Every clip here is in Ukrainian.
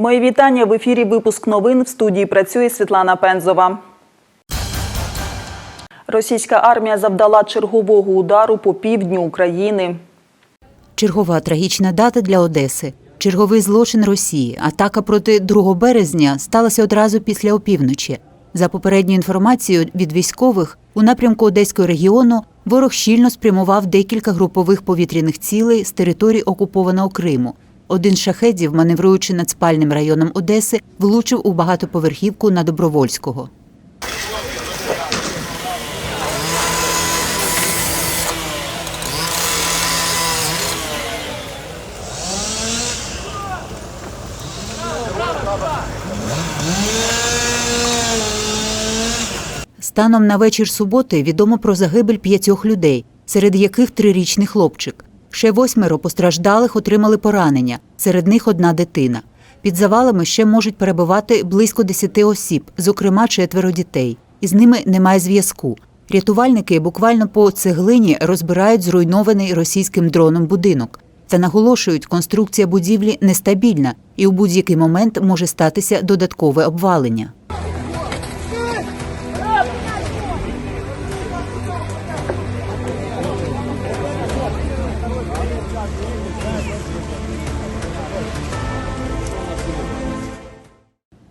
Мої вітання в ефірі. Випуск новин в студії працює Світлана Пензова. Російська армія завдала чергового удару по півдню України. Чергова трагічна дата для Одеси. Черговий злочин Росії. Атака проти 2 березня сталася одразу після опівночі. За попередньою інформацією від військових, у напрямку Одеського регіону ворог щільно спрямував декілька групових повітряних цілей з території окупованого Криму. Один з шахедів, маневруючи над спальним районом Одеси, влучив у багатоповерхівку на Добровольського. Станом на вечір суботи відомо про загибель п'ятьох людей, серед яких трирічний хлопчик. Ще восьмеро постраждалих отримали поранення, серед них одна дитина. Під завалами ще можуть перебувати близько десяти осіб, зокрема четверо дітей. Із ними немає зв'язку. Рятувальники буквально по цеглині розбирають зруйнований російським дроном будинок. Та наголошують, конструкція будівлі нестабільна і у будь-який момент може статися додаткове обвалення.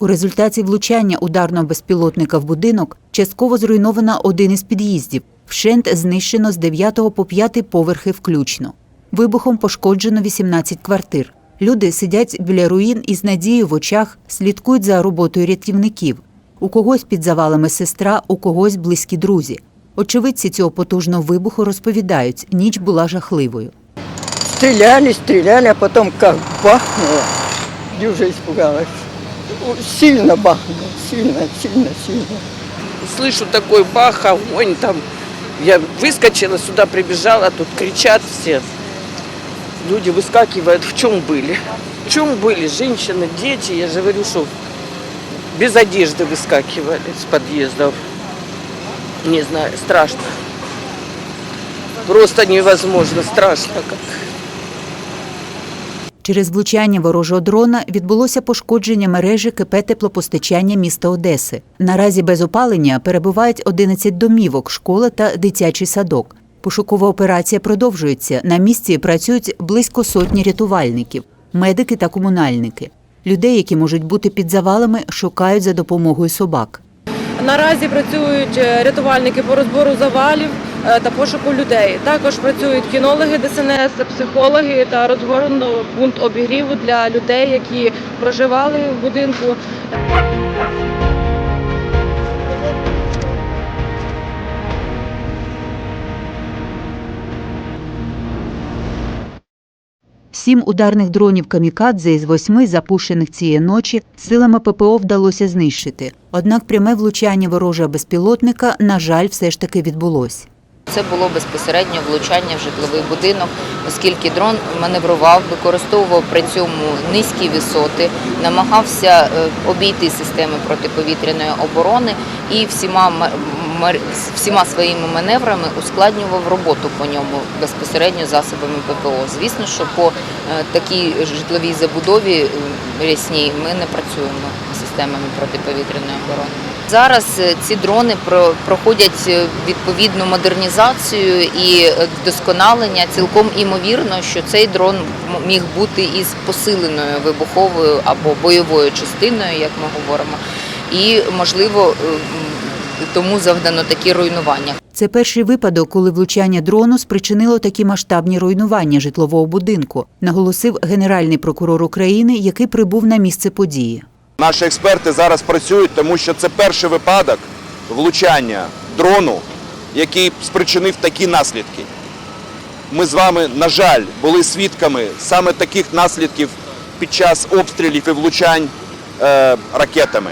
У результаті влучання ударного безпілотника в будинок частково зруйновано один із під'їздів. Вщент знищено з 9 по 5 поверхи включно. Вибухом пошкоджено 18 квартир. Люди сидять біля руїн і з надією в очах слідкують за роботою рятівників. У когось під завалами сестра, у когось близькі друзі. Очевидці цього потужного вибуху розповідають, ніч була жахливою. Стреляли, стреляли, а потом как бахнуло. Дюжа испугалась. Сильно бахнуло, сильно, сильно, сильно. слышу такой бах, огонь там. Я выскочила сюда, прибежала, тут кричат все. Люди выскакивают, в чем были? В чем были женщины, дети? Я же говорю, что без одежды выскакивали с подъездов. Не знаю, страшно. Просто невозможно, страшно как. Через влучання ворожого дрона відбулося пошкодження мережі КП теплопостачання міста Одеси. Наразі без опалення перебувають 11 домівок, школа та дитячий садок. Пошукова операція продовжується. На місці працюють близько сотні рятувальників, медики та комунальники. Людей, які можуть бути під завалами, шукають за допомогою собак. Наразі працюють е, рятувальники по розбору завалів та пошуку людей. Також працюють кінологи ДСНС, психологи та розгорнуто пункт обігріву для людей, які проживали в будинку. Сім ударних дронів камікадзе із восьми, запущених цієї ночі, силами ППО вдалося знищити. Однак пряме влучання ворожого безпілотника, на жаль, все ж таки відбулось. Це було безпосередньо влучання в житловий будинок, оскільки дрон маневрував, використовував при цьому низькі висоти, намагався е, обійти системи протиповітряної оборони і всіма всіма своїми маневрами ускладнював роботу по ньому безпосередньо засобами ППО. Звісно, що по е, такій житловій забудові рясній ми не працюємо системами протиповітряної оборони. Зараз е, ці дрони про- проходять е, відповідну модернізацію і е, вдосконалення. Цілком імовірно, що цей дрон міг бути із посиленою вибуховою або бойовою частиною, як ми говоримо, і можливо тому завдано такі руйнування. Це перший випадок, коли влучання дрону спричинило такі масштабні руйнування житлового будинку, наголосив генеральний прокурор України, який прибув на місце події. Наші експерти зараз працюють, тому що це перший випадок влучання дрону, який спричинив такі наслідки. Ми з вами, на жаль, були свідками саме таких наслідків під час обстрілів і влучань е, ракетами.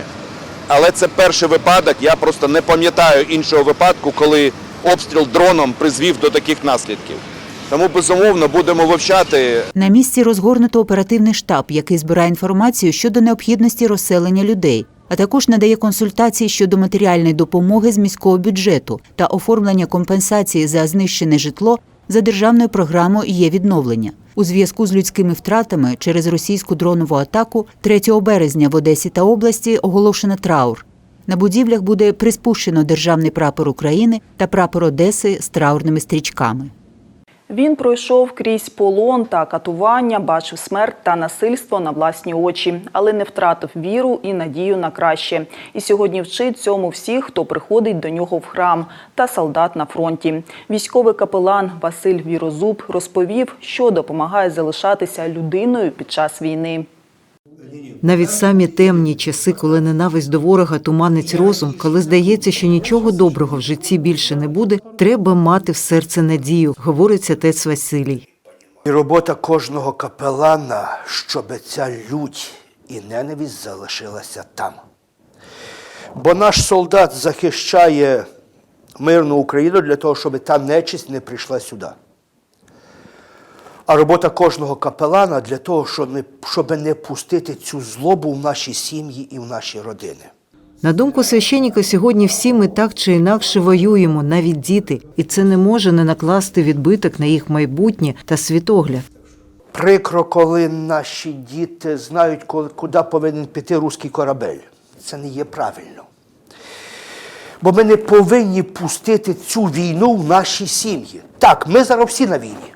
Але це перший випадок. Я просто не пам'ятаю іншого випадку, коли обстріл дроном призвів до таких наслідків. Тому безумовно будемо вивчати На місці розгорнуто оперативний штаб, який збирає інформацію щодо необхідності розселення людей, а також надає консультації щодо матеріальної допомоги з міського бюджету та оформлення компенсації за знищене житло за державною програмою є відновлення. У зв'язку з людськими втратами через російську дронову атаку 3 березня в Одесі та області оголошено траур. На будівлях буде приспущено державний прапор України та прапор Одеси з траурними стрічками. Він пройшов крізь полон та катування, бачив смерть та насильство на власні очі, але не втратив віру і надію на краще. І сьогодні вчить цьому всіх, хто приходить до нього в храм та солдат на фронті. Військовий капелан Василь Вірозуб розповів, що допомагає залишатися людиною під час війни. Навіть самі темні часи, коли ненависть до ворога туманить розум, коли здається, що нічого доброго в житті більше не буде, треба мати в серце надію, говорить отець Василій. І робота кожного капелана, щоб ця лють і ненависть залишилася там. Бо наш солдат захищає мирну Україну для того, щоб та нечисть не прийшла сюди. А робота кожного капелана для того, щоб не, щоб не пустити цю злобу в наші сім'ї і в наші родини. На думку священника, сьогодні всі ми так чи інакше воюємо, навіть діти, і це не може не накласти відбиток на їх майбутнє та світогляд. Прикро, коли наші діти знають, коли- куди повинен піти руський корабель. Це не є правильно. Бо ми не повинні пустити цю війну в наші сім'ї. Так, ми зараз всі на війні.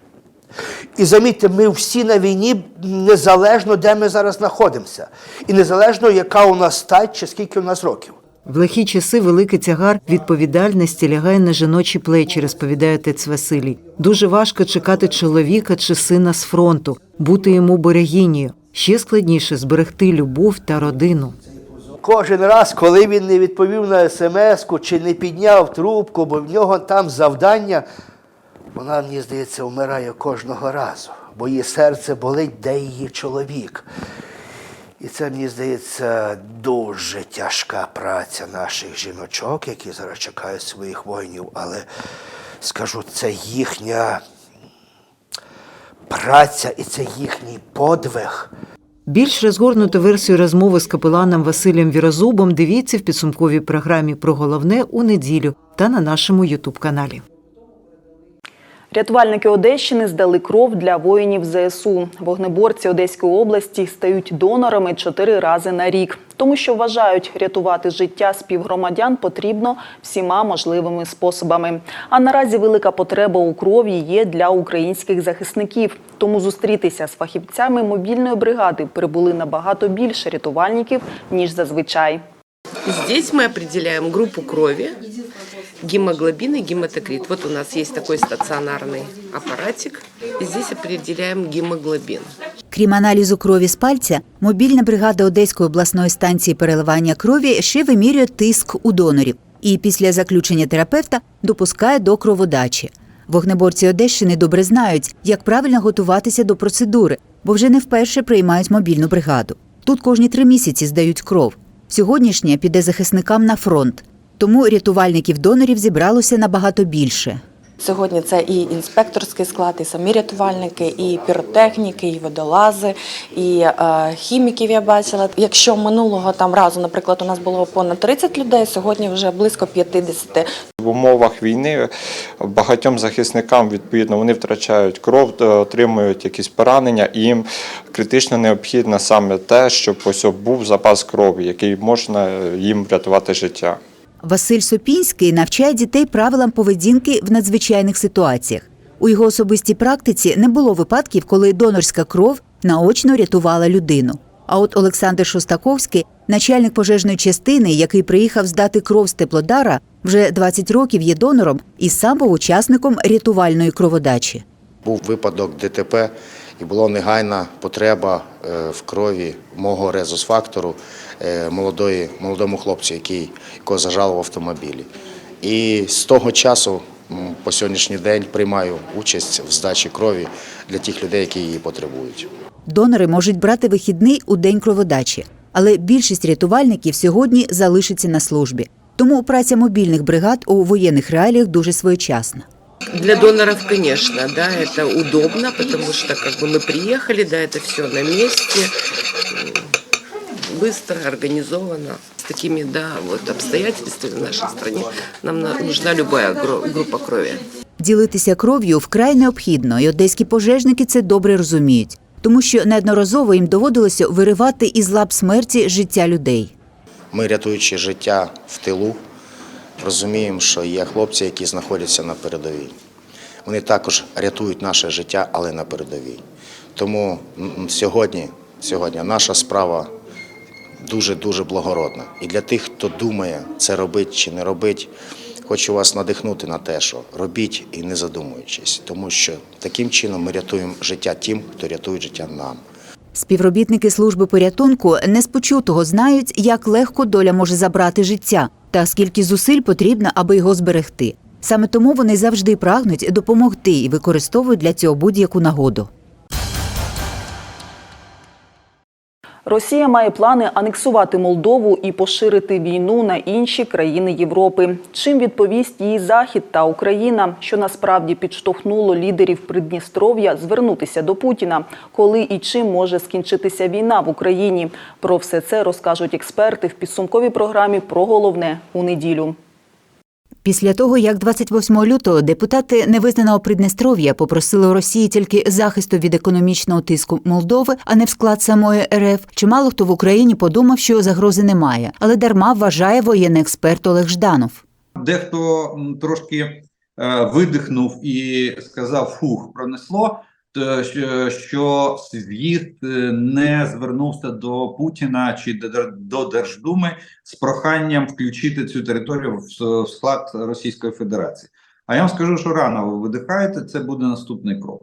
І замітьте, ми всі на війні незалежно, де ми зараз знаходимося. І незалежно, яка у нас стать чи скільки у нас років. В лихі часи великий тягар відповідальності лягає на жіночі плечі, розповідає отець Василій. Дуже важко чекати чоловіка чи сина з фронту, бути йому берегинею. Ще складніше зберегти любов та родину. Кожен раз, коли він не відповів на смс-ку чи не підняв трубку, бо в нього там завдання, вона, мені здається, вмирає кожного разу, бо її серце болить, де її чоловік. І це, мені здається, дуже тяжка праця наших жіночок, які зараз чекають своїх воїнів. Але скажу, це їхня праця і це їхній подвиг. Більш розгорнуту версію розмови з капеланом Василем Вірозубом дивіться в підсумковій програмі про головне у неділю та на нашому Ютуб-каналі. Рятувальники Одещини здали кров для воїнів ЗСУ. Вогнеборці Одеської області стають донорами чотири рази на рік, тому що вважають, рятувати життя співгромадян потрібно всіма можливими способами. А наразі велика потреба у крові є для українських захисників. Тому зустрітися з фахівцями мобільної бригади прибули набагато більше рятувальників ніж зазвичай. Здесь мы определяем группу крови, гемоглобин и гематокрит. Вот у нас есть такой стационарный аппаратик. И здесь определяем гемоглобин. Крім аналізу крові з пальця, мобільна бригада Одеської обласної станції переливання крові ще вимірює тиск у донорів і після заключення терапевта допускає до кроводачі. Вогнеборці Одещини добре знають, як правильно готуватися до процедури, бо вже не вперше приймають мобільну бригаду. Тут кожні три місяці здають кров. Сьогоднішня піде захисникам на фронт. Тому рятувальників донорів зібралося набагато більше. Сьогодні це і інспекторський склад, і самі рятувальники, і піротехніки, і водолази, і е, хіміків я бачила. Якщо минулого там разу, наприклад, у нас було понад 30 людей, сьогодні вже близько 50. В умовах війни багатьом захисникам відповідно вони втрачають кров, е, отримують якісь поранення, і їм критично необхідно саме те, щоб ось був запас крові, який можна їм врятувати життя. Василь Сопінський навчає дітей правилам поведінки в надзвичайних ситуаціях. У його особистій практиці не було випадків, коли донорська кров наочно рятувала людину. А от Олександр Шостаковський, начальник пожежної частини, який приїхав здати кров з теплодара, вже 20 років є донором і сам був учасником рятувальної кроводачі. Був випадок ДТП і була негайна потреба е, в крові мого резус-фактору молодої, молодому хлопцю, який, якого зажало в автомобілі. І з того часу м, по сьогоднішній день приймаю участь в здачі крові для тих людей, які її потребують. Донори можуть брати вихідний у день кроводачі, але більшість рятувальників сьогодні залишиться на службі. Тому праця мобільних бригад у воєнних реаліях дуже своєчасна. Для доноров, конечно, да, это удобно, потому что как бы мы приехали, да, это все на месте, м, быстро, организовано. С такими, да, вот обстоятельствами в нашей стране нам на- нужна любая группа крови. Ділитися кров'ю вкрай необхідно, і одеські пожежники це добре розуміють, тому що неодноразово їм доводилося виривати із лап смерті життя людей. Ми, рятуючи життя в тилу, розуміємо, що є хлопці, які знаходяться на передовій. Вони також рятують наше життя, але на передовій. Тому сьогодні, сьогодні наша справа дуже-дуже благородна. І для тих, хто думає, це робить чи не робить, хочу вас надихнути на те, що робіть і не задумуючись, тому що таким чином ми рятуємо життя тим, хто рятує життя нам. Співробітники служби порятунку не з почутого знають, як легко доля може забрати життя та скільки зусиль потрібно, аби його зберегти. Саме тому вони завжди прагнуть допомогти і використовують для цього будь-яку нагоду. Росія має плани анексувати Молдову і поширити війну на інші країни Європи. Чим відповість її Захід та Україна, що насправді підштовхнуло лідерів Придністров'я звернутися до Путіна, коли і чим може скінчитися війна в Україні? Про все це розкажуть експерти в підсумковій програмі про головне у неділю. Після того, як 28 лютого депутати невизнаного Приднестров'я попросили у Росії тільки захисту від економічного тиску Молдови, а не в склад самої РФ, чимало хто в Україні подумав, що загрози немає, але дарма вважає воєнний експерт Олег Жданов. Дехто трошки е, видихнув і сказав фух, пронесло. Т- що- Що з'їзд е, не звернувся до Путіна чи до Дер- Держдуми з проханням включити цю територію в склад Російської Федерації. А я вам скажу, що рано ви видихаєте, це буде наступний крок.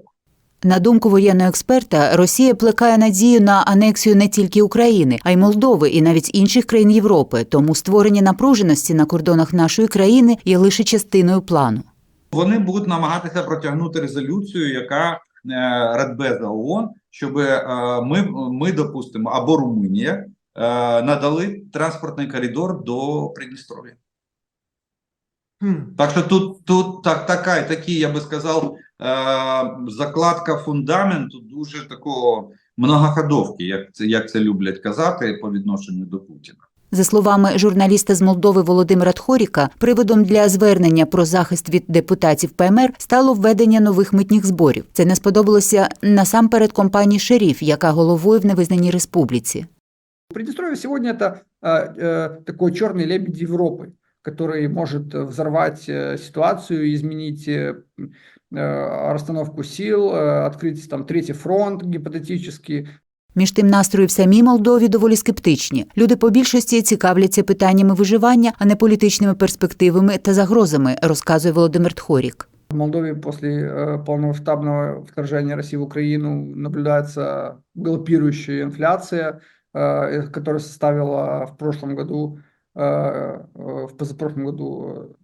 На думку воєнного експерта, Росія плекає надію на анексію не тільки України, а й Молдови і навіть інших країн Європи. Тому створення напруженості на кордонах нашої країни є лише частиною плану. Вони будуть намагатися протягнути резолюцію, яка е, Радбеза ООН, щоб е, ми, ми допустимо, або Румунія е, надали транспортний коридор до Придністров'я. Так що тут, тут так, така, такий, я би сказав, е, закладка фундаменту дуже такого многоходовки, як це, як це люблять казати по відношенню до Путіна. За словами журналіста з Молдови Володимира Тхоріка, приводом для звернення про захист від депутатів ПМР стало введення нових митних зборів. Це не сподобалося насамперед компанії Шеріф, яка головує в невизнаній республіці. Приднестровье сегодня это э, э, такой черный лебедь Европы, который может э, взорвать э, ситуацию, изменить э, э, расстановку сил, э, открыть там третий фронт гипотетически. Між тим настрої в самій Молдові доволі скептичні. Люди по більшості цікавляться питаннями виживання, а не політичними перспективами та загрозами, розказує Володимир Тхорік. В Молдове после э, полномасштабного вторжения России в Украину наблюдается галопирующая инфляция, э, которая составила в прошлом году, э, э, в позапрошлом году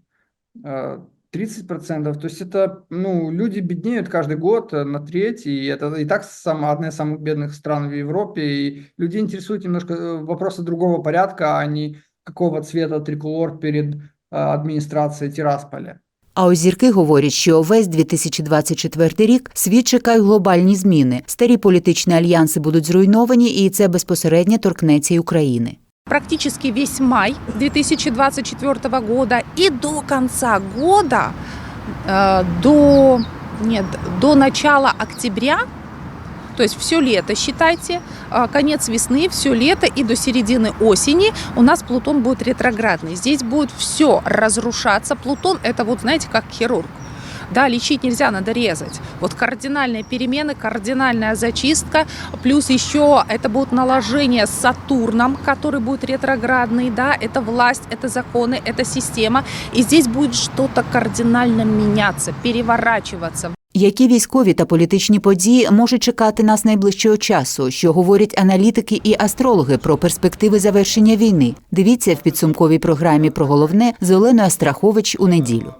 э, 30%. То есть это, ну, люди беднеют каждый год э, на треть, и это и так сама, одна из самых бедных стран в Европе, и людей интересуют немножко э, вопросы другого порядка, а не какого цвета триколор перед э, администрацией Тирасполя. А ось зірки говорять, що весь 2024 рік світ чекають глобальні зміни. Старі політичні альянси будуть зруйновані, і це безпосередньо торкнеться й України. Практически весь май 2024 года и до конца года, э, до, нет, до начала октября, то есть все лето, считайте, э, конец весны, все лето и до середины осени у нас Плутон будет ретроградный. Здесь будет все разрушаться. Плутон это вот, знаете, как хирург. Да, лечить нельзя, надо резать. Вот кардинальные перемены, кардинальная зачистка, плюс еще это будет наложение с Сатурном, который будет ретроградный, да, это власть, это законы, это система. И здесь будет что-то кардинально меняться, переворачиваться. Які військові та політичні події можуть чекати нас найближчого часу, що говорять аналітики і астрологи про перспективи завершення війни? Дивіться в підсумковій програмі про головне з Оленою Астрахович у неділю.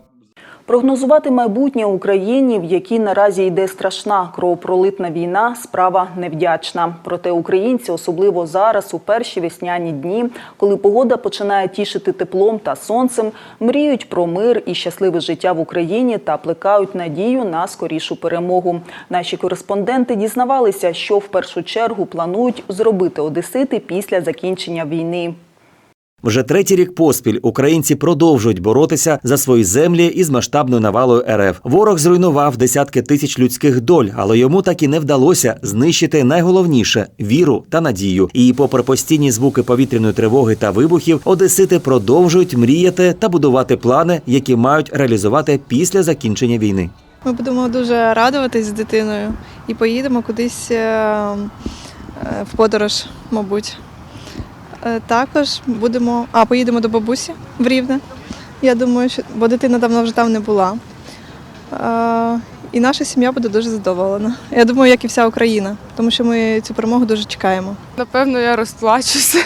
Прогнозувати майбутнє Україні, в якій наразі йде страшна кровопролитна війна, справа невдячна. Проте українці, особливо зараз, у перші весняні дні, коли погода починає тішити теплом та сонцем, мріють про мир і щасливе життя в Україні та плекають надію на скорішу перемогу. Наші кореспонденти дізнавалися, що в першу чергу планують зробити одесити після закінчення війни. Вже третій рік поспіль українці продовжують боротися за свої землі із масштабною навалою РФ. Ворог зруйнував десятки тисяч людських доль, але йому так і не вдалося знищити найголовніше віру та надію. І, попри постійні звуки повітряної тривоги та вибухів, одесити продовжують мріяти та будувати плани, які мають реалізувати після закінчення війни. Ми будемо дуже радуватись з дитиною і поїдемо кудись е, е, в подорож, мабуть. Е, Також будемо. А, поїдемо до бабусі в Рівне. Я думаю, що бо дитина давно вже там не була. Е, І наша сім'я буде дуже задоволена. Я думаю, як і вся Україна, тому що ми цю перемогу дуже чекаємо. Напевно, я розплачуся,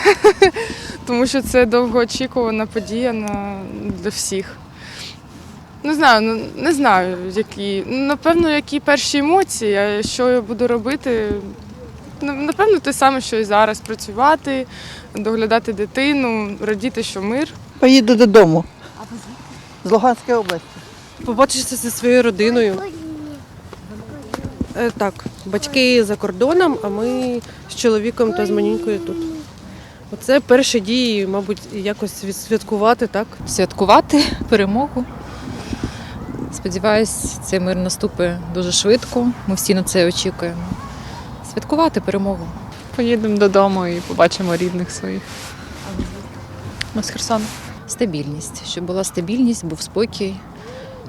тому що це довгоочікувана подія на, для всіх. Не знаю, ну не знаю, які. Ну, Напевно, які перші емоції, що я буду робити. Ну, Напевно, те саме, що і зараз працювати, доглядати дитину, радіти, що мир. Поїду додому. З Луганської області. Побачитися зі своєю родиною. Е, Так, батьки за кордоном, а ми з чоловіком та з манінькою тут. Оце перші дії, мабуть, якось відсвяткувати, так? Святкувати перемогу. Сподіваюсь, цей мир наступить дуже швидко. Ми всі на це очікуємо. Святкувати перемогу. Поїдемо додому і побачимо рідних своїх. Ми з Херсону. Стабільність, щоб була стабільність, був спокій.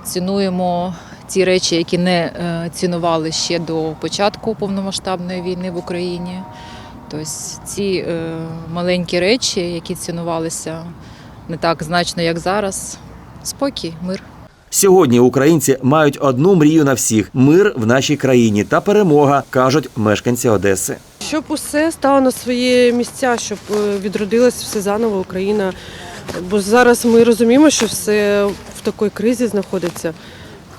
Цінуємо ті речі, які не е, цінували ще до початку повномасштабної війни в Україні. Тобто ці е, маленькі речі, які цінувалися не так значно, як зараз. Спокій, мир. Сьогодні українці мають одну мрію на всіх: мир в нашій країні та перемога, кажуть мешканці Одеси. Щоб усе стало на свої місця, щоб е, відродилась все заново Україна. Бо зараз ми розуміємо, що все в такій кризі знаходиться.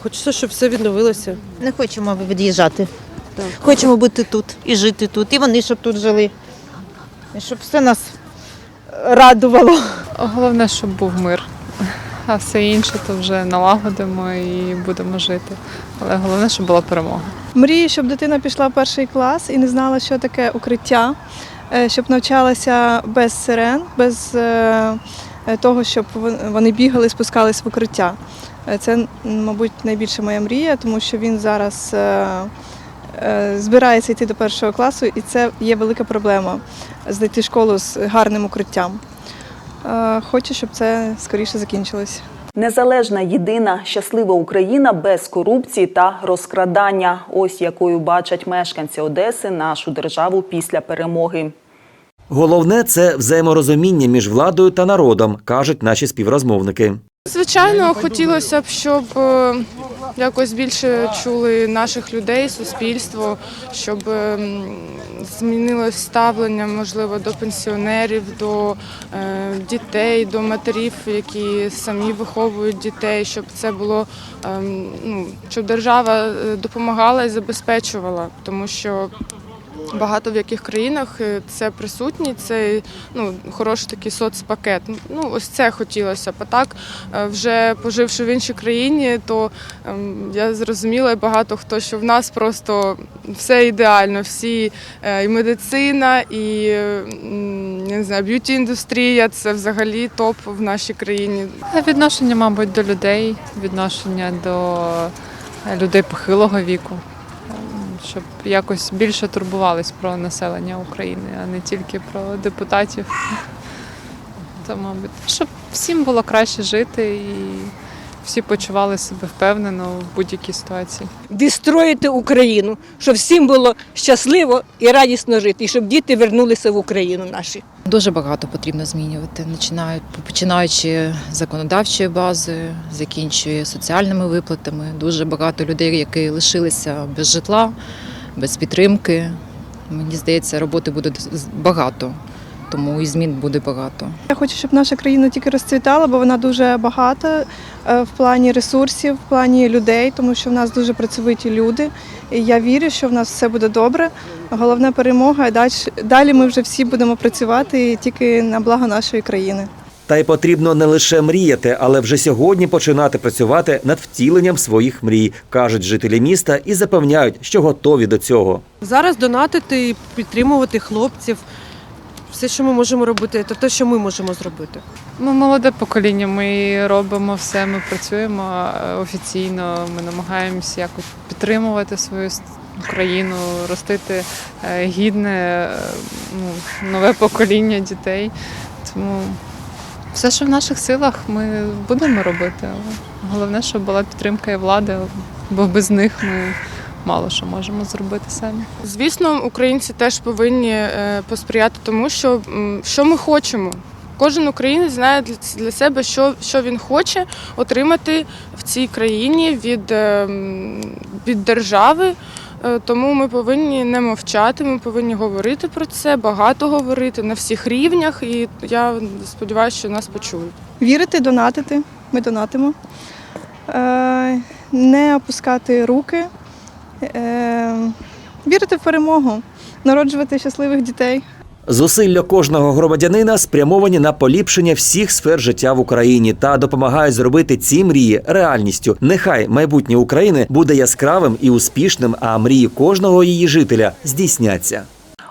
Хочеться, щоб все відновилося. Не хочемо від'їжджати. Хочемо бути тут і жити тут, і вони щоб тут жили. І щоб все нас радувало. Головне, щоб був мир. А все інше то вже налагодимо і будемо жити. Але головне, щоб була перемога. Мрію, щоб дитина пішла в перший клас і не знала, що таке укриття, е, щоб навчалася без сирен, без е, е, того, щоб вони бігали, спускались в укриття. Це, мабуть, найбільша моя мрія, тому що він зараз збирається йти до першого класу, і це є велика проблема знайти школу з гарним укриттям. Е, Хочу, щоб це скоріше закінчилось. Незалежна, єдина, щаслива Україна без корупції та розкрадання. Ось якою бачать мешканці Одеси нашу державу після перемоги. Головне це взаєморозуміння між владою та народом, кажуть наші співрозмовники. Звичайно, хотілося б, щоб е, якось більше чули наших людей, суспільство, щоб ем, змінилось ставлення, можливо, до пенсіонерів, до е, дітей, до матерів, які самі виховують дітей, щоб це було ем, ну, щоб держава е, допомагала і забезпечувала, тому що Багато в яких країнах е, це присутній, це ну, хороший такий соцпакет. Ну, ось це хотілося б. А так, е, вже поживши в іншій країні, то ем, я зрозуміла багато хто, що в нас просто все ідеально. Всі е, і медицина, і не знаю, б'юті-індустрія це взагалі топ в нашій країні. Відношення, мабуть, до людей, відношення до людей похилого віку, щоб якось більше турбувались про населення України, а не тільки про депутатів. То, мабуть, щоб всім було краще жити і всі почували себе впевнено в будь-якій ситуації. відстроїти Україну, щоб всім було щасливо і радісно жити, і щоб діти вернулися в Україну наші. Дуже багато потрібно змінювати, починаючи з законодавчої бази, закінчує соціальними виплатами. Дуже багато людей, які лишилися без житла, без підтримки. Мені здається, роботи буде багато, тому і змін буде багато. Я хочу, щоб наша країна тільки розцвітала, бо вона дуже багата е, в плані ресурсів, в плані людей, тому що в нас дуже працьовиті люди. І я вірю, що в нас все буде добре. Головна перемога, і далі ми вже всі будемо працювати тільки на благо нашої країни. Та й потрібно не лише мріяти, але вже сьогодні починати працювати над втіленням своїх мрій, кажуть жителі міста і запевняють, що готові до цього. Зараз донатити і підтримувати хлопців. Все, що ми можемо робити, це те, що ми можемо зробити. Ми молоде покоління, ми робимо все, ми працюємо офіційно, ми намагаємося якось підтримувати свою Україну, ростити е, гідне е, ну, нове покоління дітей. Тому все, що в наших силах, ми будемо робити. Головне, щоб була підтримка і влади, бо без них ми мало що можемо зробити самі. Звісно, українці теж повинні е, посприяти тому, що, що ми хочемо. Кожен українець знає для, себе, що, що він хоче отримати в цій країні від, е, від держави. Е, Тому ми повинні не мовчати, ми повинні говорити про це, багато говорити на всіх рівнях. І я сподіваюся, що нас почують. Вірити, донатити. Ми донатимо. Не опускати руки. Е, вірити в перемогу, народжувати щасливих дітей. Зусилля кожного громадянина спрямовані на поліпшення всіх сфер життя в Україні та допомагають зробити ці мрії реальністю. Нехай майбутнє України буде яскравим і успішним, а мрії кожного її жителя здійсняться.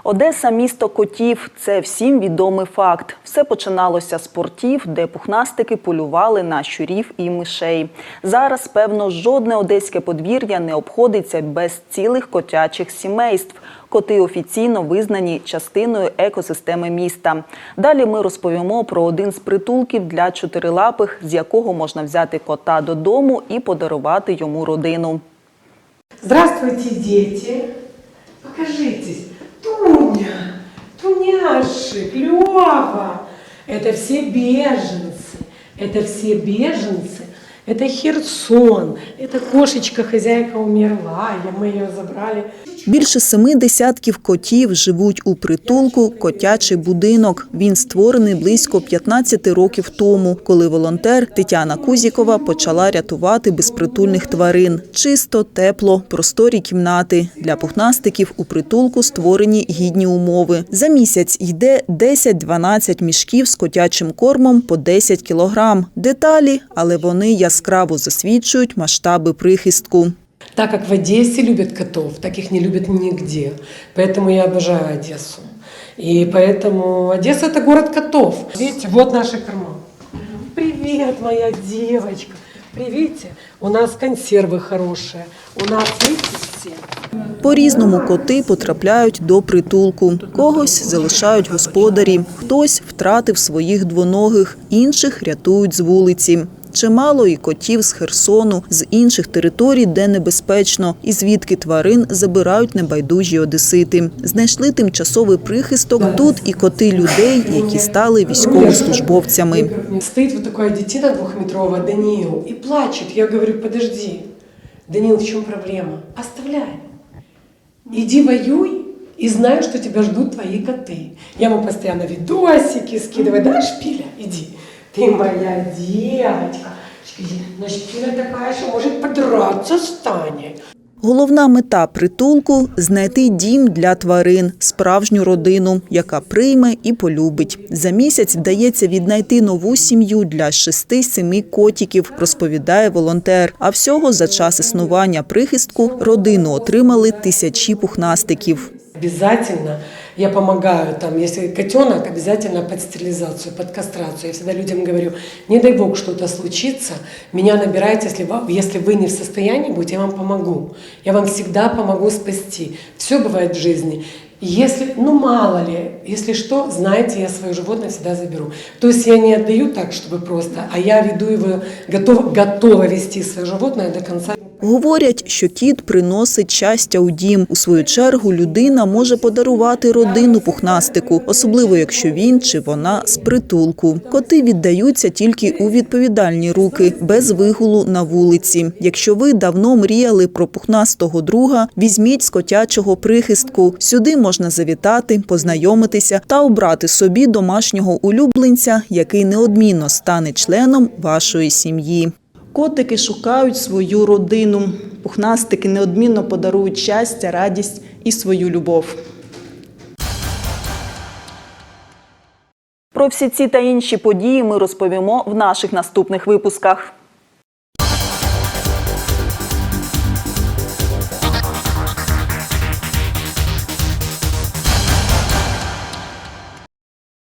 Одеса місто котів це всім відомий факт. Все починалося з портів, де пухнастики полювали на щурів і мишей. Зараз, певно, жодне одеське подвір'я не обходиться без цілих котячих сімейств. Коти офіційно визнані частиною екосистеми міста. Далі ми розповімо про один з притулків для чотирилапих, з якого можна взяти кота додому і подарувати йому родину. Здравствуйте, дети. Покажитесь. Туня, Туняши, клево. Это все беженцы. Это все беженцы. Это Херсон. Это кошечка, хозяйка умерла, и мы ее забрали. Більше семи десятків котів живуть у притулку «Котячий будинок». Він створений близько 15 років тому, коли волонтер Тетяна Кузікова почала рятувати безпритульних тварин. Чисто, тепло, просторі кімнати. Для пухнастиків у притулку створені гідні умови. За місяць йде 10-12 мішків з котячим кормом по 10 кілограм. Деталі, але вони яскраво засвідчують масштаби прихистку. Так как в Одессе любят котов, так их не любят нигде. Поэтому я обожаю Одессу. И поэтому Одесса это город котов. Видите, вот наши корма. Привет, моя девочка. Привет. У нас консервы хорошие. У нас, видите, все. По-різному коти потрапляють до притулку. Когось залишають господарі, хтось втратив своїх двоногих, інших рятують з вулиці. Чимало і котів з Херсону, з інших територій, де небезпечно, і звідки тварин забирають небайдужі одесити. Знайшли тимчасовий прихисток тут і коти людей, які стали військовослужбовцями. Стоит вот такая детина двухметровая, Даниил, и плачет. Я говорю, подожди. Даниил, в чем проблема? Оставляй. Иди воюй и знай, что тебя ждут твои коты. Я ему постоянно видосики скидываю. Да, Шпиля, иди. Ты моя девочка. Но Шпиля такая, что может подраться. Головна мета притулку знайти дім для тварин, справжню родину, яка прийме і полюбить. За місяць вдається віднайти нову сім'ю для шести-семи котиків, розповідає волонтер. А всього за час існування прихистку родину отримали тисячі пухнастиків. Обязательно я помогаю, там, если котенок, обязательно под стерилизацию, под кастрацию. Я всегда людям говорю, не дай бог что-то случится, меня набирайте, если, вам, если вы не в состоянии будете, я вам помогу. Я вам всегда помогу спасти. Все бывает в жизни. Если, ну мало ли, если что, знаете, я свое животное всегда заберу. То есть я не отдаю так, чтобы просто, а я веду его, готова, готова вести свое животное до конца. Говорять, що кіт приносить щастя у дім. У свою чергу людина може подарувати родину пухнастику, особливо якщо він чи вона з притулку. Коти віддаються тільки у відповідальні руки, без вигулу на вулиці. Якщо ви давно мріяли про пухнастого друга, візьміть з котячого прихистку. Сюди можна завітати, познайомитися та обрати собі домашнього улюбленця, який неодмінно стане членом вашої сім'ї. Котики шукають свою родину. Пухнастики неодмінно подарують щастя, радість і свою любов. Про всі ці та інші події ми розповімо в наших наступних випусках.